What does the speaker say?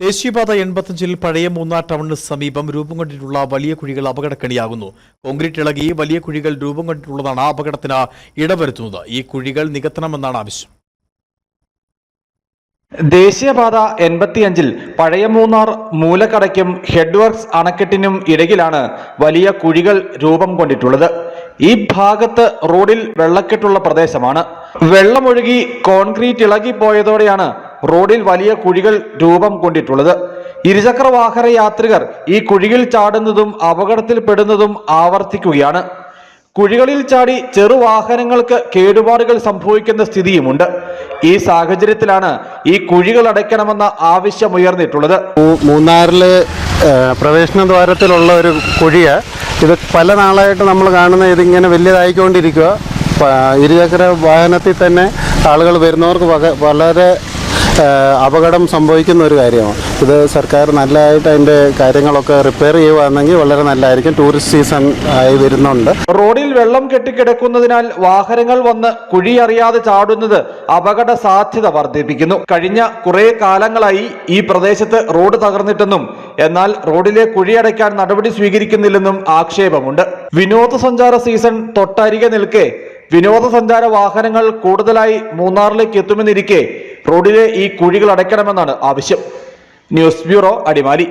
ദേശീയപാത എൺപത്തഞ്ചിൽ പഴയ മൂന്നാർ ടൗണിന് സമീപം രൂപം കൊണ്ടിട്ടുള്ള വലിയ കുഴികൾ അപകടക്കണിയാകുന്നു. കോൺക്രീറ്റ് ഇളകി വലിയ കുഴികൾ രൂപം കൊണ്ടിട്ടുള്ളതാണ് അപകടത്തിന് ഇടവരുത്തുന്നത്. ഈ കുഴികൾ നികത്തണമെന്നാണ് ആവശ്യം. ദേശീയപാത എൺപത്തിയഞ്ചിൽ പഴയ മൂന്നാർ മൂലക്കടയ്ക്കും ഹെഡ്വർക്സ് അണക്കെട്ടിനും ഇടയിലാണ് വലിയ കുഴികൾ രൂപം കൊണ്ടിട്ടുള്ളത്. ഈ ഭാഗത്ത് റോഡിൽ വെള്ളക്കെട്ടുള്ള പ്രദേശമാണ്. വെള്ളമൊഴുകി കോൺക്രീറ്റ് ഇളകിപ്പോയതോടെയാണ് റോഡിൽ വലിയ കുഴികൾ രൂപം കൊണ്ടിട്ടുള്ളത്. ഇരുചക്ര വാഹന യാത്രികർ ഈ കുഴിയിൽ ചാടുന്നതും അപകടത്തിൽപ്പെടുന്നതും ആവർത്തിക്കുകയാണ്. കുഴികളിൽ ചാടി ചെറുവാഹനങ്ങൾക്ക് കേടുപാടുകൾ സംഭവിക്കുന്ന സ്ഥിതിയുമുണ്ട്. ഈ സാഹചര്യത്തിലാണ് ഈ കുഴികൾ അടയ്ക്കണമെന്ന ആവശ്യം ഉയർന്നിട്ടുള്ളത്. മൂന്നാറിൽ പ്രവേശന ദ്വാരത്തിലുള്ള ഒരു കുഴിയ ഇത് പല നാളായിട്ട് നമ്മൾ കാണുന്ന ഇതിങ്ങനെ വലിയതായിക്കൊണ്ടിരിക്കുക ഇരുചക്ര വാഹനത്തിൽ തന്നെ ആളുകൾ വരുന്നവർക്ക് വളരെ അപകടം സംഭവിക്കുന്ന ഒരു കാര്യമാണ്. ഇത് സർക്കാർ നല്ലതായിട്ട് അതിന്റെ കാര്യങ്ങളൊക്കെ റിപ്പയർ ചെയ്യുകയാണെങ്കിൽ വളരെ നല്ലതായിരിക്കും. ടൂറിസ്റ്റ് സീസൺ ആയി വരുന്നുണ്ട്. റോഡിൽ വെള്ളം കെട്ടിക്കിടക്കുന്നതിനാൽ വാഹനങ്ങൾ വന്ന് കുഴിയറിയാതെ ചാടുന്നത് അപകട സാധ്യത വർദ്ധിപ്പിക്കുന്നു. കഴിഞ്ഞ കുറെ കാലങ്ങളായി ഈ പ്രദേശത്ത് റോഡ് തകർന്നിട്ടെന്നും എന്നാൽ റോഡിലെ കുഴിയടയ്ക്കാൻ നടപടി സ്വീകരിക്കുന്നില്ലെന്നും ആക്ഷേപമുണ്ട്. വിനോദസഞ്ചാര സീസൺ തൊട്ടരികെ നിൽക്കെ വിനോദസഞ്ചാര വാഹനങ്ങൾ കൂടുതലായി മൂന്നാറിലേക്ക് എത്തുമെന്നിരിക്കെ റോഡിലെ ഈ കുഴികൾ അടയ്ക്കണമെന്നാണ് ആവശ്യം. News bureau Adimali.